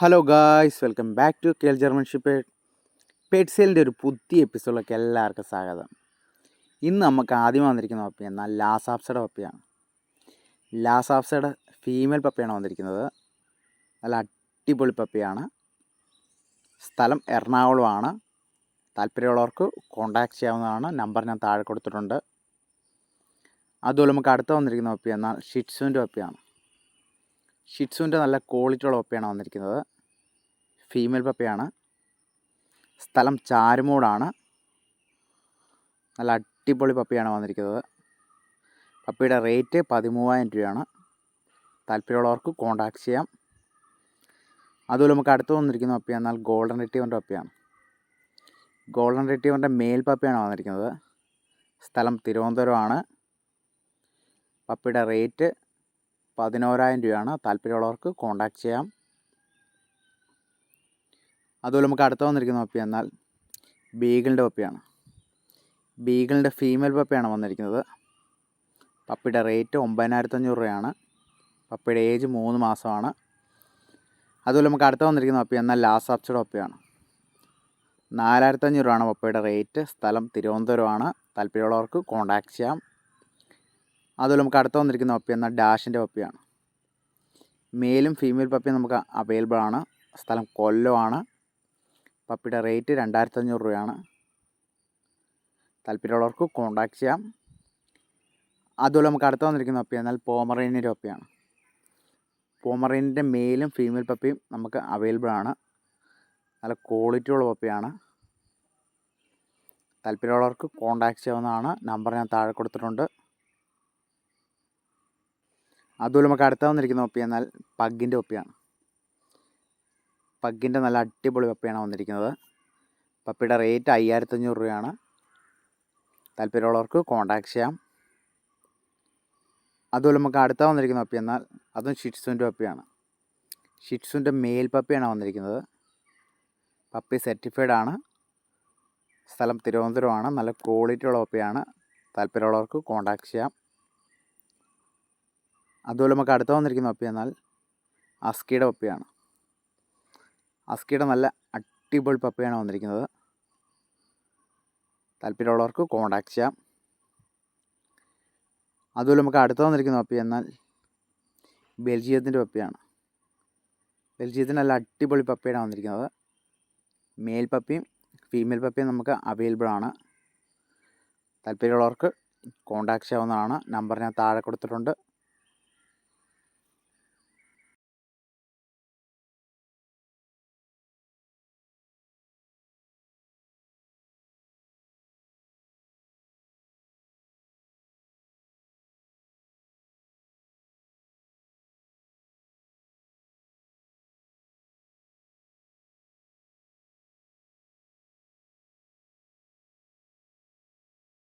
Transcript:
Hello guys welcome back to KL ജർമൻഷിപ്പ് പെറ്റ്സെലിന്റെ ഒരു പുതിയ എപ്പിസോഡിലേക്ക് എല്ലാവർക്കും സ്വാഗതം. ഇന്ന് നമുക്ക് ആദ്യം വന്നിരിക്കുന്ന പപ്പി എന്നാൽ ലാസാപ്സയുടെ പപ്പിയാണ്. ലാസാപ്സയുടെ ഫീമെയിൽ പപ്പിയാണ് വന്നിരിക്കുന്നത്. നല്ല അടിപൊളി പപ്പിയാണ്. സ്ഥലം എറണാകുളമാണ്. താല്പര്യമുള്ളവർക്ക് കോൺടാക്ട് ചെയ്യാവുന്നതാണ്. നമ്പർ ഞാൻ താഴെ കൊടുത്തിട്ടുണ്ട്. അതുപോലെ നമുക്ക് അടുത്ത വന്നിരിക്കുന്ന പപ്പി എന്നാൽ ഷിറ്റ്സുവിന്റെ പപ്പിയാണ്. ഷിറ്റ്സുവിന്റെ നല്ല ക്വാളിറ്റിയുള്ള പപ്പയാണ് വന്നിരിക്കുന്നത്. ഫീമെയിൽ പപ്പയാണ്. സ്ഥലം ചാരുമൂടാണ്. നല്ല അടിപൊളി പപ്പയാണ് വന്നിരിക്കുന്നത്. പപ്പയുടെ റേറ്റ് പതിമൂവായിരം രൂപയാണ്. താല്പര്യമുള്ളവർക്ക് കോൺടാക്ട് ചെയ്യാം. അതുപോലെ നമുക്ക് അടുത്ത് വന്നിരിക്കുന്ന പപ്പി എന്നാൽ ഗോൾഡൻ റിട്ടീവറിന്റെ പപ്പിയാണ്. ഗോൾഡൻ റിട്ടീവറിന്റെ മെയിൽ പപ്പിയാണ് വന്നിരിക്കുന്നത്. സ്ഥലം തിരുവനന്തപുരമാണ്. പപ്പിയുടെ റേറ്റ് പതിനോരായിരം രൂപയാണ്. താല്പര്യമുള്ളവർക്ക് കോൺടാക്ട് ചെയ്യാം. അതുപോലെ നമുക്ക് അടുത്ത വന്നിരിക്കുന്ന പപ്പി എന്നാൽ ബീഗിളിന്റെ പപ്പിയാണ്. ബീഗിളിന്റെ ഫീമെയിൽ പപ്പിയാണ് വന്നിരിക്കുന്നത്. പപ്പിയുടെ റേറ്റ് ഒമ്പതിനായിരത്തഞ്ഞൂറ് രൂപയാണ്. പപ്പിയുടെ ഏജ് മൂന്ന് മാസമാണ്. അതുപോലെ നമുക്ക് അടുത്ത വന്നിരിക്കുന്ന പപ്പി എന്നാൽ ലാസാപ്സിയുടെ പപ്പിയാണ്. നാലായിരത്തഞ്ഞൂറ് രൂപയാണ് പപ്പയുടെ റേറ്റ് സ്ഥലം തിരുവനന്തപുരമാണ്. താല്പര്യമുള്ളവർക്ക് കോൺടാക്ട് ചെയ്യാം. അതുപോലെ നമുക്ക് അടുത്ത വന്നിരിക്കുന്ന പപ്പി എന്നാൽ ഡാഷിന്റെ പപ്പിയാണ്. മെയിലും ഫീമെയിൽ പപ്പി നമുക്ക് അവൈലബിൾ ആണ്. സ്ഥലം കൊല്ലമാണ് പപ്പിയുടെ റേറ്റ് രണ്ടായിരത്തി അഞ്ഞൂറ് രൂപയാണ്. താല്പര്യമുള്ളവർക്ക് കോൺടാക്ട് ചെയ്യാം. അതുപോലെ നമുക്ക് അടുത്ത വന്നിരിക്കുന്ന പപ്പി എന്നാൽ പോമറേനിന്റെ പപ്പിയാണ്. പോമറേനിന്റെ മെയിലും ഫീമെയിൽ പപ്പിയും നമുക്ക് അവൈലബിൾ ആണ്. നല്ല ക്വാളിറ്റിയുള്ള പപ്പിയാണ്. താല്പര്യമുള്ളവർക്ക് കോൺടാക്ട് ചെയ്യാവുന്നതാണ്. നമ്പർ ഞാൻ താഴെ കൊടുത്തിട്ടുണ്ട്. അതുപോലെ നമുക്ക് അടുത്ത വന്നിരിക്കുന്ന ഒപ്പി എന്നാൽ പഗ്ഗിന്റെ ഒപ്പിയാണ്. പഗ്ഗിന്റെ നല്ല അടിപൊളി പപ്പിയാണ് വന്നിരിക്കുന്നത്. പപ്പിയുടെ റേറ്റ് അയ്യായിരത്തഞ്ഞൂറ് രൂപയാണ്. താല്പര്യമുള്ളവർക്ക് കോൺടാക്ട് ചെയ്യാം. അതുപോലെ നമുക്ക് അടുത്ത വന്നിരിക്കുന്ന പപ്പി എന്നാൽ അതും ഷിറ്റ്സുവിന്റെ പപ്പിയാണ് ഷിറ്റ്സുവിന്റെ മെയിൽ പപ്പിയാണ് വന്നിരിക്കുന്നത്. പപ്പി സർട്ടിഫൈഡ് ആണ്. സ്ഥലം തിരുവനന്തപുരമാണ്. നല്ല ക്വാളിറ്റിയുള്ള പപ്പിയാണ് താല്പര്യമുള്ളവർക്ക് കോൺടാക്ട് ചെയ്യാം. അതുപോലെ നമുക്ക് അടുത്ത വന്നിരിക്കുന്ന പപ്പി എന്നാൽ അസ്കിയുടെ പപ്പിയാണ് അസ്കിയുടെ നല്ല അടിപൊളി പപ്പിയാണ് വന്നിരിക്കുന്നത്. താല്പര്യമുള്ളവർക്ക് കോണ്ടാക്ട് ചെയ്യാം. അതുപോലെ നമുക്ക് അടുത്ത വന്നിരിക്കുന്ന പപ്പി എന്നാൽ ബെൽജിയത്തിന്റെ പപ്പിയാണ്. ബെൽജിയത്തിന്റെ നല്ല അടിപൊളി പപ്പിയാണ് വന്നിരിക്കുന്നത്. മെയിൽ പപ്പിയും ഫീമെയിൽ പപ്പിയും നമുക്ക് അവൈലബിൾ ആണ്. താല്പര്യമുള്ളവർക്ക് കോണ്ടാക്ട് ചെയ്യാവുന്നതാണ്. നമ്പർ ഞാൻ താഴെ കൊടുത്തിട്ടുണ്ട്.